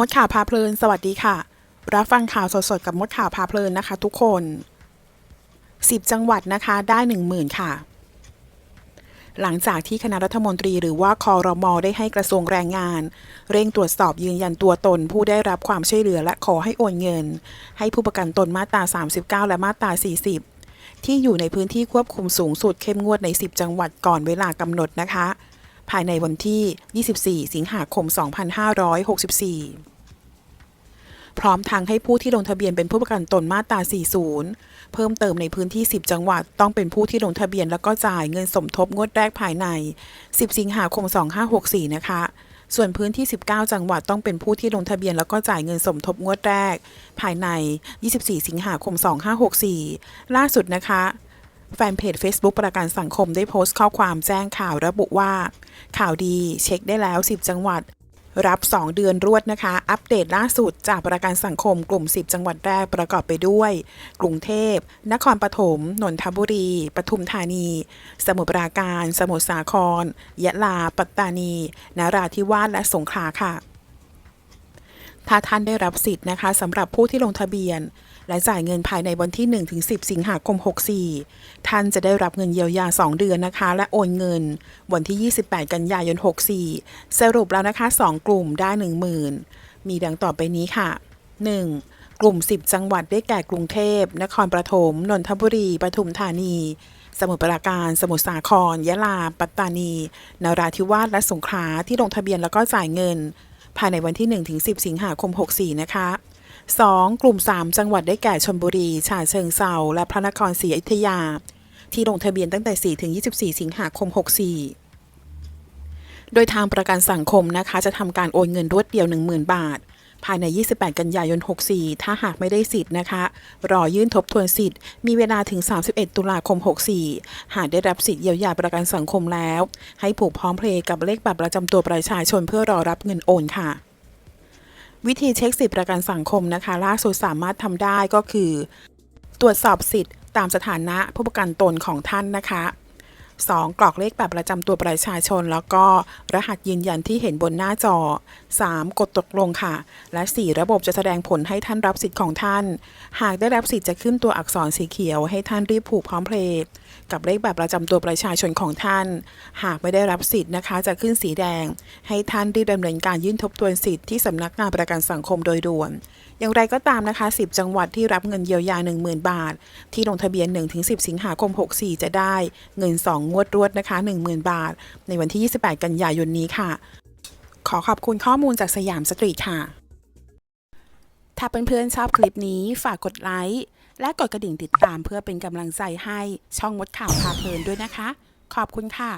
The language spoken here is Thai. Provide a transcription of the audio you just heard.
มดข่าวพาเพลิน สวัสดีค่ะ รับฟังข่าวสดๆกับมดข่าวพาเพลินนะคะ ทุกคน 10 จังหวัดนะคะได้ 10,000 ค่ะ หลังจากที่คณะรัฐมนตรีหรือว่าคอรมอได้ให้กระทรวงแรงงาน เร่งตรวจสอบยืนยันตัวตน ผู้ได้รับความช่วยเหลือและขอให้โอนเงิน ให้ผู้ประกันตนมาตรา 39 และมาตรา 40 ที่อยู่ในพื้นที่ควบคุมสูงสุดเข้มงวดใน 10 จังหวัดก่อนเวลากำหนดนะคะ ภายในวันที่ 24 สิงหาคม 2564 พร้อมทางให้ผู้ที่ลงทะเบียนเป็นผู้ประกันตนมาตรา 40 เพิ่มเติมในพื้นที่ 10 จังหวัด ต้องเป็นผู้ที่ลงทะเบียนแล้วก็จ่ายเงินสมทบงวดแรกภายใน 10 สิงหาคม 2564 นะคะส่วนพื้นที่ 19 จังหวัดต้องเป็นผู้ที่ลงทะเบียนแล้วก็จ่ายเงินสมทบงวดแรก ภายใน 24 สิงหาคม 2564 ล่าสุดนะคะ แฟนเพจ Facebook ประกันสังคมได้โพสต์ข้อความแจ้งข่าวระบุว่า ข่าวดีเช็คได้แล้ว 10 จังหวัด รับ 2 เดือนรวดนะคะ อัปเดตล่าสุดจากประกันสังคมกลุ่ม 10 จังหวัดแรกประกอบไปด้วย กรุงเทพ นครปฐมนนทบุรี ปทุมธานี สมุทรปราการ สมุทรสาคร ยะลา ปัตตานีนราธิวาสและสงขลาค่ะ ถ้าท่านได้รับสิทธิ์นะคะสำหรับผู้ที่ลงทะเบียน และจ่ายเงินภายในวันที่ 1-10 สิงหาคม 64 ท่านจะได้รับเงินเยียวยา 2 เดือนนะคะ และโอนเงิน วันที่ 28 กันยายน 64 สรุปแล้วนะคะ 2 กลุ่มได้ 10,000 มีดังต่อไปนี้ค่ะ 1. กลุ่ม 10 จังหวัดได้แก่กรุงเทพ นครปฐม นนทบุรี ปทุมธานี สมุทรปราการ สมุทรสาคร ยะลา ปัตตานี นราธิวาส และสงขลาที่ลงทะเบียนแล้วก็จ่ายเงิน ภายในวันที่ 1-10 สิงหาคม 64 นะคะ 2. กลุ่ม 3 จังหวัดได้แก่ชนบุรี ฉะเชิงเซาและพระนครศรีอยุธยา ที่ลงทะเบียนตั้งแต่ 4-24 สิงหาคม 64 โดยทางประกันสังคมนะคะ จะทำการโอนเงินรวดเดียว 10,000 บาท ภายใน 28 กันยายน 64 ถ้าหากไม่ได้สิทธิ์นะคะ รอยื่นทบทวนสิทธิ์ มีเวลาถึง 31 ตุลาคม 64 หากได้รับสิทธิ์เยียวยาประกันสังคมแล้ว ให้ผูกพร้อมเพลย์กับเลขบัตรประจำตัวประชาชนเพื่อรอรับเงินโอนค่ะวิธีเช็คสิทธิประกันสังคมนะคะ ล่าสุดสามารถทำได้ก็คือ ตรวจสอบสิทธิ์ตามสถานะผู้ประกันตนของท่านนะคะ 2. กรอกเลขแบบประจำตัวประชาชน แล้วก็รหัสยืนยันที่เห็นบนหน้าจอ 3. กดตกลงค่ะ และ 4. ระบบจะแสดงผลให้ท่านรับสิทธิ์ของท่าน หากได้รับสิทธิ์จะขึ้นตัวอักษรสีเขียวให้ท่านรีบผูกพร้อมเพลย์กับเลขแบบประจำตัวประชาชนของท่าน หากไม่ได้รับสิทธิ์นะคะ จะขึ้นสีแดง ให้ท่านรีบดำเนินการยื่นทบทวนสิทธิ์ที่สำนักงานประกันสังคมโดยด่วน อย่างไรก็ตามนะคะ 10 จังหวัดที่รับเงินเยียวยา 10,000 บาท ที่ลงทะเบียน 1-10 สิงหาคม 64 จะได้เงิน 2งวดรวดนะคะ 10,000 บาท ในวันที่ 28 กันยายนนี้ค่ะ ขอขอบคุณข้อมูลจากสยามสตรีทค่ะ ถ้าเพื่อนๆชอบคลิปนี้ฝากกดไลค์และกดกระดิ่งติดตามเพื่อเป็นกำลังใจให้ช่องมดข่าวพาเพลินด้วยนะคะ ขอบคุณค่ะ